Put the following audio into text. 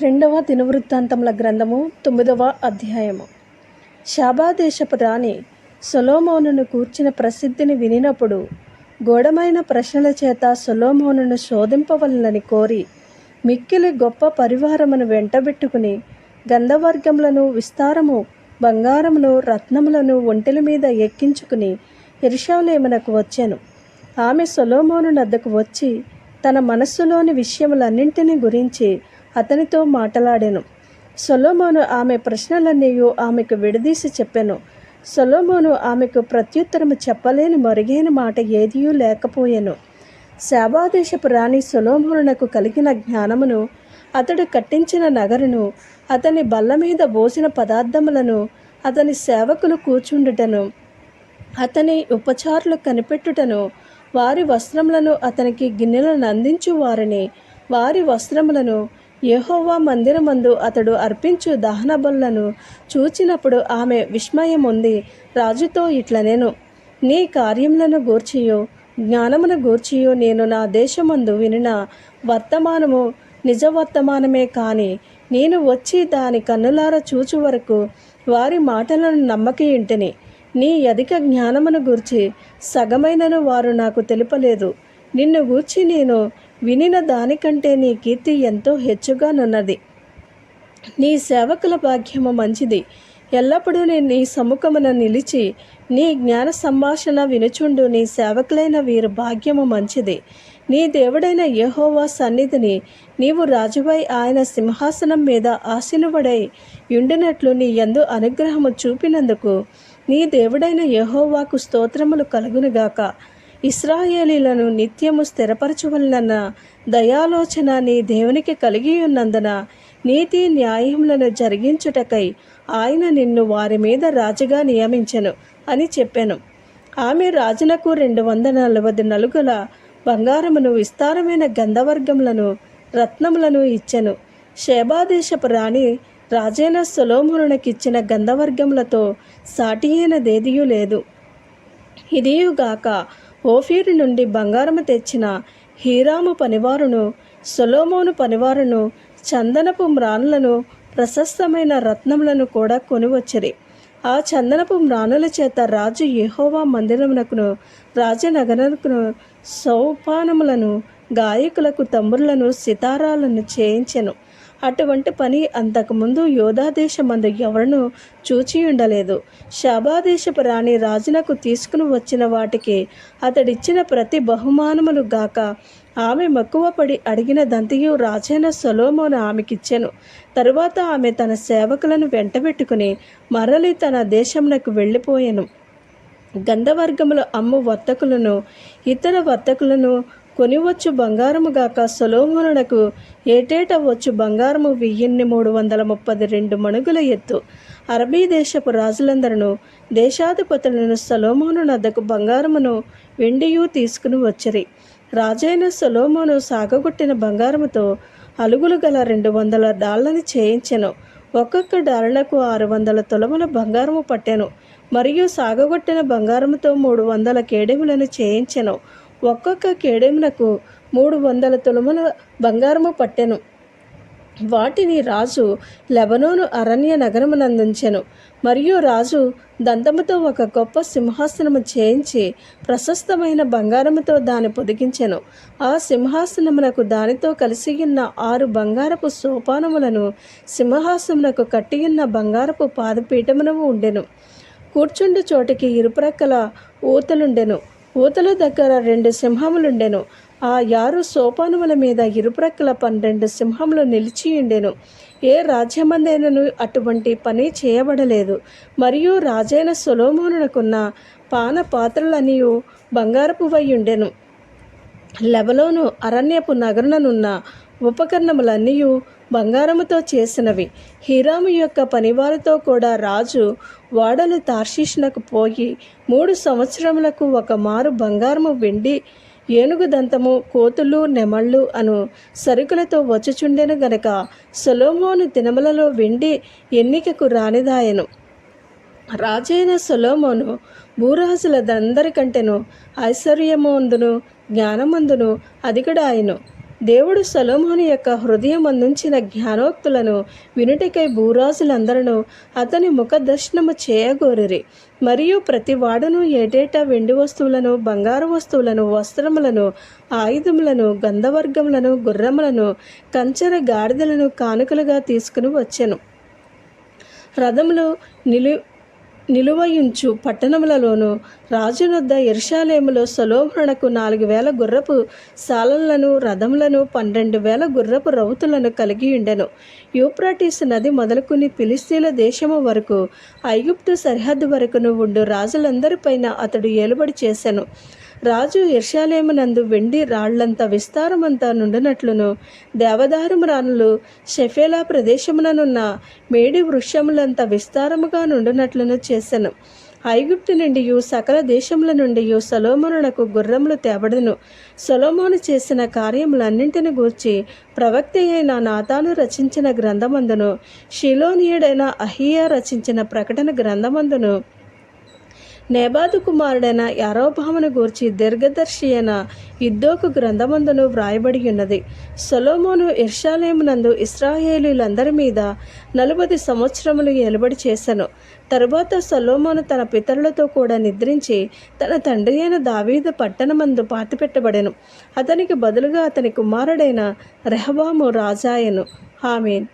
రెండవ దినవృత్తాంతముల గ్రంథము తొమ్మిదవ అధ్యాయము. శాబాదేశపు రాణి సొలోమోనును కూర్చిన ప్రసిద్ధిని వినినప్పుడు గోడమైన ప్రశ్నల చేత సొలోమోనును శోధింపవలనని కోరి మిక్కిలి గొప్ప పరివారమును వెంటబెట్టుకుని గంధవర్గములను విస్తారము బంగారమును రత్నములను ఒంటెల మీద ఎక్కించుకుని ఎరుషాలేమునకు వచ్చాను. ఆమె సొలోమోను నద్దకు వచ్చి తన మనస్సులోని విషయములన్నింటినీ గురించి అతనితో మాట్లాడాను. సొలోమోను ఆమె ప్రశ్నలన్నీ ఆమెకు విడదీసి చెప్పాను. సొలోమోను ఆమెకు ప్రత్యుత్తరము చెప్పలేని మరుగైన మాట ఏదియూ లేకపోయాను. శాబాదేశపు రాణి సొలోమోనునకు కలిగిన జ్ఞానమును అతడు కట్టించిన నగరును అతని బల్ల మీద బోసిన పదార్థములను అతని సేవకులు కూర్చుండుటను అతని ఉపచారులు కనిపెట్టుటను వారి వస్త్రములను అతనికి గిన్నెలను అందించు వారిని వారి వస్త్రములను యెహోవా మందిరమందు అతడు అర్పించు దహన బలులను చూచినప్పుడు ఆమె విస్మయం ఉంది రాజుతో ఇట్లనేను నీ కార్యములను గూర్చియో జ్ఞానమును గూర్చియో నేను నా దేశమందు వినిన వర్తమానము నిజ వర్తమానమే కాని నేను వచ్చి దాని కన్నులార చూచు వరకు వారి మాటలను నమ్మక ఇంటిని. నీ అధిక జ్ఞానమును గూర్చి సగమైనను వారు నాకు తెలుపలేదు. నిన్ను గూర్చి నేను వినిన దానికంటే నీ కీర్తి ఎంతో హెచ్చుగానున్నది. నీ సేవకుల భాగ్యము మంచిది. ఎల్లప్పుడూ నేను నీ సముఖమున నిలిచి నీ జ్ఞాన సంభాషణ వినుచుండు నీ సేవకులైన వీరి భాగ్యము మంచిది. నీ దేవుడైన యహోవా సన్నిధిని నీవు రాజువై ఆయన సింహాసనం మీద ఆసీనువడై ఉండినట్లు నీ యందు అనుగ్రహము చూపినందుకు నీ దేవుడైన యహోవాకు స్తోత్రములు కలుగునుగాక. ఇస్రాయేలీలను నిత్యము స్థిరపరచవలనన్న దయాలోచన నీ దేవునికి కలిగి ఉన్నందున నీతి న్యాయములను జరిగించుటకై ఆయన నిన్ను వారి మీద రాజుగా నియమించెను అని చెప్పాను. ఆమె రాజునకు రెండు వందల నలభై నలుగుల బంగారమును విస్తారమైన గంధవర్గములను రత్నములను ఇచ్చెను. శేబాదేశపు రాణి రాజైన సొలోమునునకిచ్చిన గంధవర్గములతో సాటి అయినదేదియూ లేదు. ఇదియుగాక ఓఫీరు నుండి బంగారము తెచ్చిన హీరాము పనివారును సొలోమోను పనివారును చందనపు మ్రానులను ప్రశస్తమైన రత్నములను కూడా కొనివచ్చిరి. ఆ చందనపు మ్రానుల చేత రాజు యహోవా మందిరమునకును రాజనగరకును సౌపానములను గాయకులకు తమ్ముళ్ళను సితారాలను చేయించెను. అటువంటి పని అంతకుముందు యోధాదేశమందు ఎవరను చూచి ఉండలేదు. శాబాదేశపు రాణి రాజునకు తీసుకుని వచ్చిన వాటికి అతడిచ్చిన ప్రతి బహుమానములు గాక ఆమె మక్కువపడి అడిగిన దంతియు రాజైన సొలోమోను ఆమెకిచ్చెను. తరువాత ఆమె తన సేవకులను వెంటబెట్టుకుని మరలి తన దేశమునకు వెళ్ళిపోయాను. గంధవర్గములు అమ్ము వర్తకులను ఇతర వర్తకులను కొనివచ్చు బంగారము గాక సొలోమోనునకు ఏటేటా వచ్చు బంగారము వెయ్యిన్ని మూడు వందల ముప్పది రెండు మణుగుల ఎత్తు. అరబీ దేశపు రాజులందరూ దేశాధిపతులను సొలోమోను నద్దకు బంగారమును వెండియు తీసుకుని వచ్చిరి. రాజైన సొలోమోను సాగగొట్టిన బంగారముతో అలుగులు గల రెండు వందల డాళ్ళని చేయించెను. ఒక్కొక్క డాళ్ళకు ఆరు వందల తులముల బంగారము పట్టెను. మరియు సాగగొట్టిన బంగారముతో మూడు వందల కేడెములను చేయించెను. ఒక్కొక్క కేడెమునకు మూడు వందల తులముల బంగారము పట్టెను. వాటిని రాజు లెబనోను అరణ్య నగరమునందించెను. మరియు రాజు దంతముతో ఒక గొప్ప సింహాసనము చేయించి ప్రశస్తమైన బంగారముతో దాన్ని పొదిగించెను. ఆ సింహాసనమునకు దానితో కలిసి ఉన్న ఆరు బంగారపు సోపానములను సింహాసనమునకు కట్టియున్న బంగారపు పాదపీఠమును ఉండెను. కూర్చుండు చోటికి ఇరుప్రక్కల ఊతలుండెను. ఊతల దగ్గర రెండు సింహములుండెను. ఆ యారు సోపానముల మీద ఇరుప్రక్కల పన్నెండు సింహములు నిలిచియుండెను ఏ రాజ్యమందైనను అటువంటి పని చేయబడలేదు. మరియు రాజైన సొలోమోనునకున్న పాన పాత్రలనియు బంగారపు ఉండెను. లెబలోను అరణ్యపు నగరుననున్న ఉపకరణములన్నీ బంగారముతో చేసినవి. హీరాము యొక్క పనివారితో కూడా రాజు వాడలు తార్షీషునకు పోయి మూడు సంవత్సరములకు ఒక మారు బంగారము వెండి ఏనుగు దంతము కోతులు నెమళ్ళు అను సరుకులతో వచ్చుచుండెను గనక సొలోమోను దినములలో వెండి ఎన్నికకు రానిదాయను. రాజైన సొలోమోను భూరాజులదందరికంటేను ఐశ్వర్యమందును జ్ఞానమందును అధికుడాయను. దేవుడు సలోమోని యొక్క హృదయం అందించిన జ్ఞానోక్తులను వినుటికై భూరాజులందరూ అతని ముఖ దర్శనము చేయగోరిరి. మరియు ప్రతి వాడును ఏటేటా వెండి వస్తువులను బంగారు వస్తువులను వస్త్రములను ఆయుధములను గంధవర్గములను గుర్రములను కంచెర గాడిదలను కానుకలుగా తీసుకుని వచ్చాను. రథములు నిలు నిలువయుంచు పట్టణములలోను రాజునొద్ద ఎరుషాలేములో సలోహరణకు నాలుగు వేల గుర్రపు సాలలను రథములను పన్నెండు వేల గుర్రపు రౌతులను కలిగి ఉండెను యూప్రాటిస్ నది మొదలుకుని ఫిలిస్తీన్ల దేశము వరకు ఐగుప్తు సరిహద్దు వరకును ఉండు రాజులందరిపైన అతడు ఏలుబడి చేశాను రాజు ఇర్షాలేమునందు వెండి రాళ్ళంత విస్తారమంతా నుండినట్లును. దేవదారు రాణులు షెఫేలా ప్రదేశముననున్న మేడి వృక్షములంత విస్తారముగా నుండినట్లును చేసెను. ఐగుప్తు నుండి సకల దేశముల నుండి సొలోమోనునకు గుర్రములు తేబడను. సొలోమోను చేసిన కార్యములన్నింటిని గూర్చి ప్రవక్త అయిన నాతాను రచించిన గ్రంథమందును. షిలోనియుడైన అహియా రచించిన ప్రకటన గ్రంథమందును. నేబాదు కుమారుడైన యారోభామును గూర్చి దీర్ఘదర్శి అయిన ఇద్దోకు గ్రంథమందును వ్రాయబడి ఉన్నది సొలోమోను ఇర్షాలేమునందు ఇస్రాయేలీలందరి మీద నలభై సంవత్సరములు ఎలుబడి చేశాను తరువాత సొలోమోను తన పితరులతో కూడా నిద్రించి తన తండ్రి అయిన దావీదు పట్టణమందు పాతిపెట్టబడెను. అతనికి బదులుగా అతని కుమారుడైన రెహబాము రాజాయను. ఆమెన్.